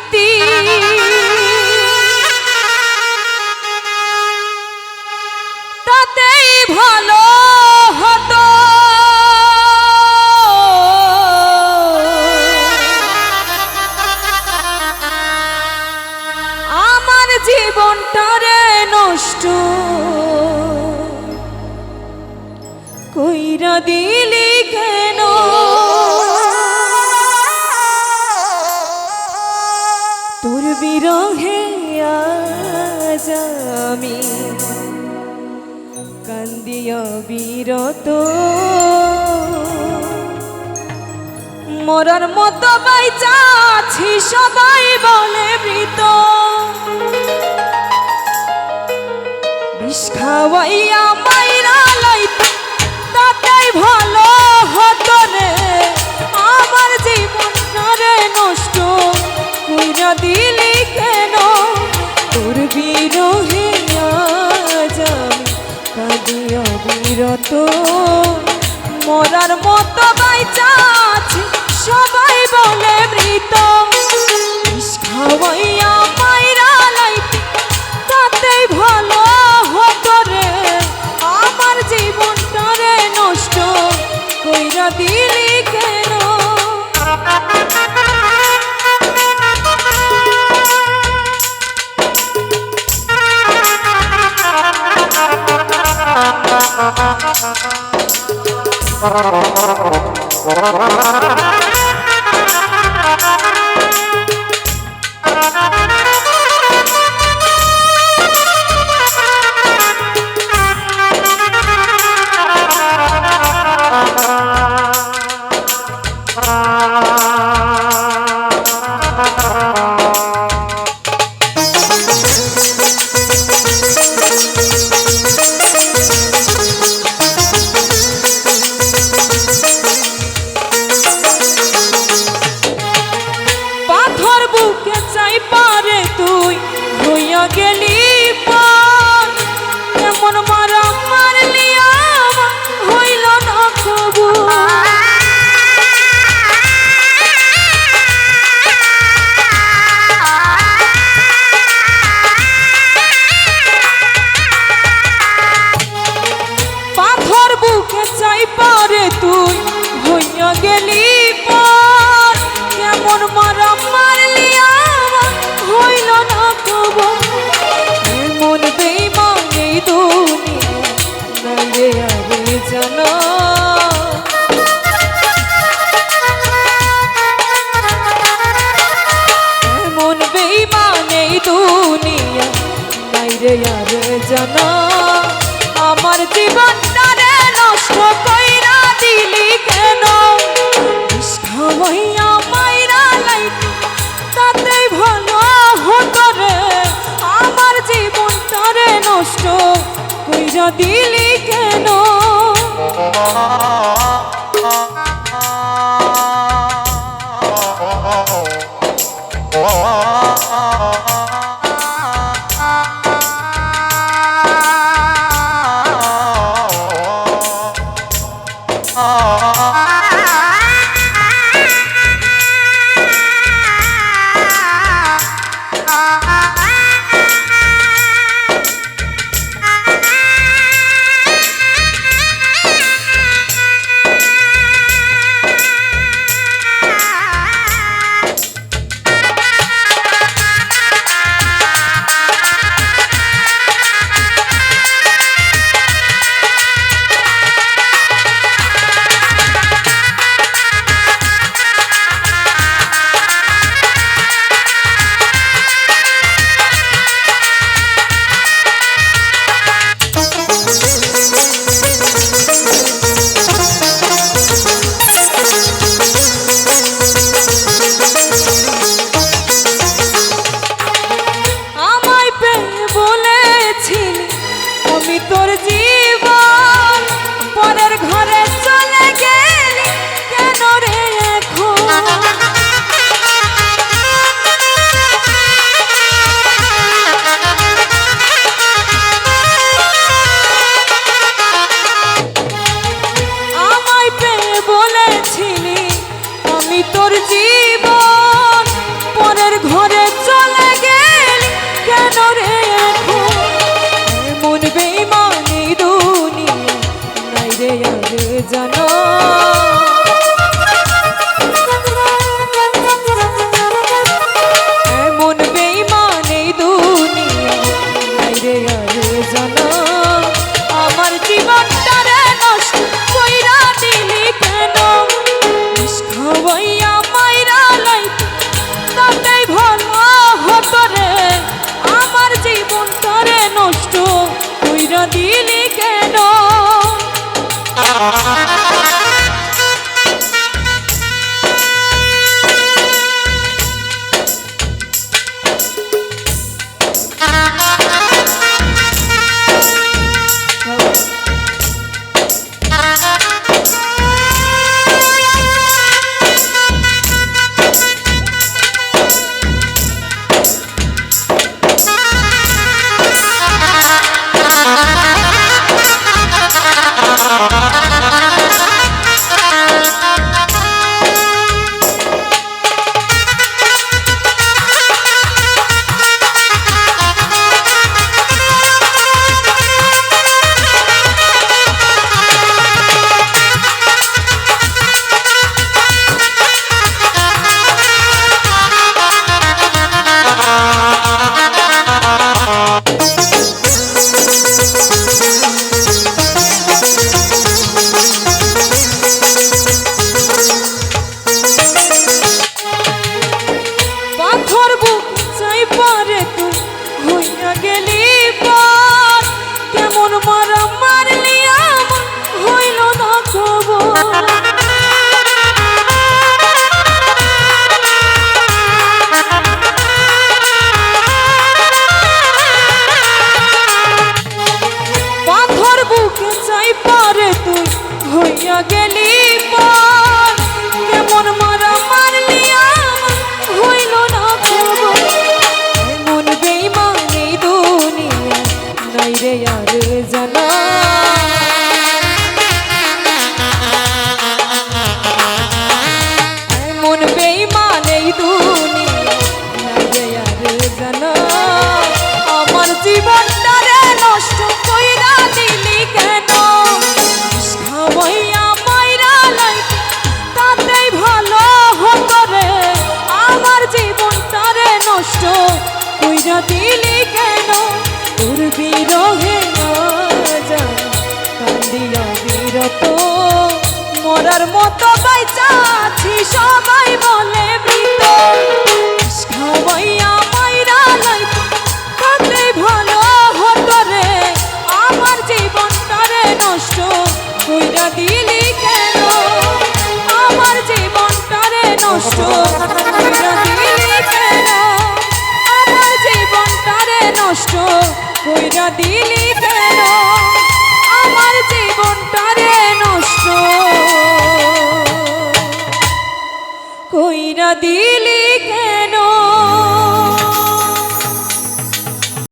প্রীতি। তাতেই ভালো হতো। আমার জীবনটারে নষ্ট। কইরা দিলি আজ আমি কান্দিয় বিরত। মরার মতো বাইচাছি সবাই বলে মৃত। বিষ খাওয়াইয়া মাইরা লাইত, তাতেই ভালো হতো রে। আমার জীবন নষ্ট, কইরা দিলি Thank কষ্ট কইরা দিলি কেন Oh, oh, oh. বেইমানি দুনিয়া। নাই রে আর জানা সাজাতিলি কেন তোর বিরহে কান্দিয়া বিরত মরার মতো বাইচা আছি সবাই। কষ্ট কইরা দিলি কেন?